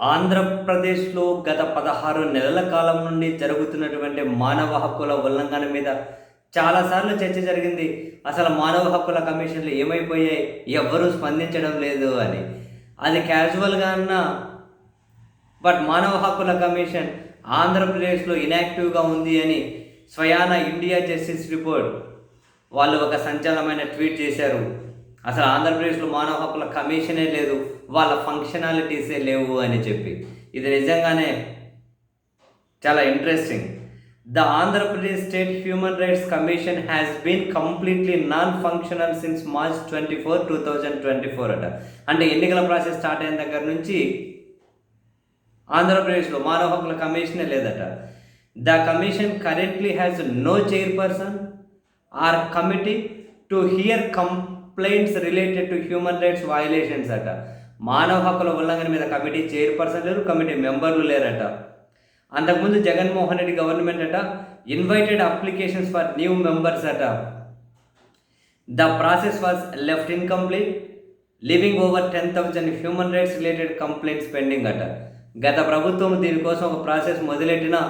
ఆంధ్రప్రదేశ్లో గత పదహారు నెలల కాలం నుండి జరుగుతున్నటువంటి మానవ హక్కుల ఉల్లంఘన మీద చాలాసార్లు చర్చ జరిగింది. అసలు మానవ హక్కుల కమిషన్లు ఏమైపోయాయి? ఎవ్వరూ స్పందించడం లేదు అని. అది క్యాజువల్గా అన్న బట్ మానవ హక్కుల కమిషన్ ఆంధ్రప్రదేశ్లో ఇనాక్టివ్గా ఉంది అని స్వయాన ఇండియా జస్టిస్ రిపోర్ట్ వాళ్ళు ఒక సంచలనమైన ట్వీట్ చేశారు. అసలు ఆంధ్రప్రదేశ్లో మానవ హక్కుల కమిషనే లేదు వాళ్ళ ఫంక్షనాలిటీసే లేవు అని చెప్పి. ఇది నిజంగానే చాలా interesting the Andhra Pradesh state human rights commission has been completely non functional since March twenty four two thousand twenty four అట. అంటే ఎన్నికల ప్రాసెస్ స్టార్ట్ అయిన దగ్గర నుంచి ఆంధ్రప్రదేశ్లో మానవ హక్కుల కమిషనే లేదట. The commission currently has no chairperson or committee to hear come complaints related to human rights violations అట. మానవ హక్కుల ఉల్లంఘన మీద కమిటీ చైర్పర్సన్ లేరు కమిటీ మెంబర్లు లేరట. అంతకుముందు జగన్మోహన్ రెడ్డి గవర్నమెంట్ అట invited applications for new members అట. The process was left incomplete living over ten thousand human rights related complaints pending అట. గత ప్రభుత్వం దీనికోసం ఒక ప్రాసెస్ మొదలెట్టినా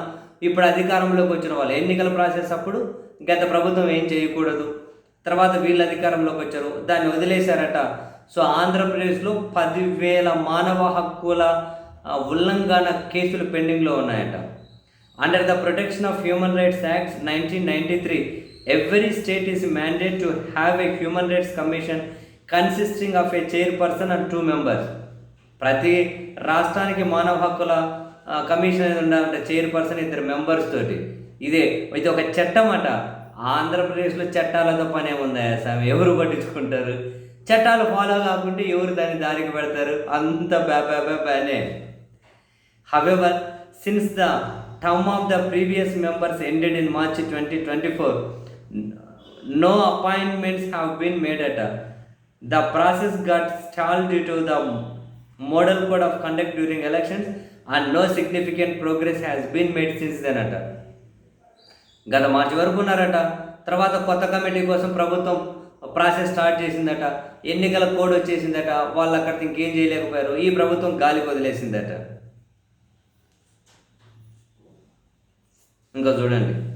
ఇప్పుడు అధికారంలోకి వచ్చిన వాళ్ళు ఎన్నికల ప్రాసెస్ అప్పుడు గత ప్రభుత్వం ఏం చేయకూడదు? తర్వాత వీళ్ళు అధికారంలోకి వచ్చారు. దాన్ని వదిలేశారట. సో ఆంధ్రప్రదేశ్లో పదివేల మానవ హక్కుల ఉల్లంఘన కేసులు పెండింగ్లో ఉన్నాయట. Under the protection of human rights act nineteen ninety three every state is mandate to have a human rights commission consisting of a chairperson and two members ప్రతి రాష్ట్రానికి మానవ హక్కుల కమిషన్ అనేది ఉండాలంటే చైర్పర్సన్ ఇద్దరు మెంబర్స్ తోటి. ఇదే ఇది ఒక చట్టం అట. ఆంధ్రప్రదేశ్లో చట్టాలతో పనే ఉందా స్వామి ఎవరు పట్టించుకుంటారు? చట్టాలు ఫాలో కాకుంటే ఎవరు దాన్ని దారికి పెడతారు? అంత బ్యాపే however since the term of the previous members ended in March twenty twenty four no appointments have been made at the process got stall due to the model code of conduct during elections and no significant progress has been made since then at గత మార్చి వరకు ఉన్నారట. తర్వాత కొత్త committee కోసం ప్రభుత్వం process start చేసిందట. ఎన్నికల కోడ్ వచ్చేసిందట. వాళ్ళు అక్కడ ఇంకేం చేయలేకపోయారు. ఈ ప్రభుత్వం గాలికి వదిలేసిందట ఇంకా చూడండి.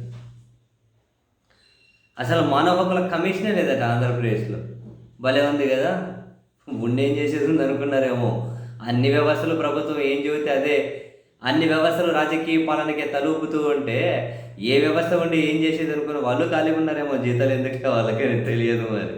అసలు మానవ హక్కుల కమిషనే లేదట ఆంధ్రప్రదేశ్లో. భలే ఉంది కదా. ఉండేం చేసేది అనుకున్నారేమో అన్ని వ్యవస్థలు ప్రభుత్వం ఏం చెబితే అదే. అన్ని వ్యవస్థలు రాజకీయ పాలనకే తలుపుతూ ఉంటే ఏ వ్యవస్థ ఉండి ఏం చేసేది అనుకున్న వాళ్ళు ఖాళీ ఉన్నారేమో జీతాలు ఎందుకు వాళ్ళకే తెలియదు మరి.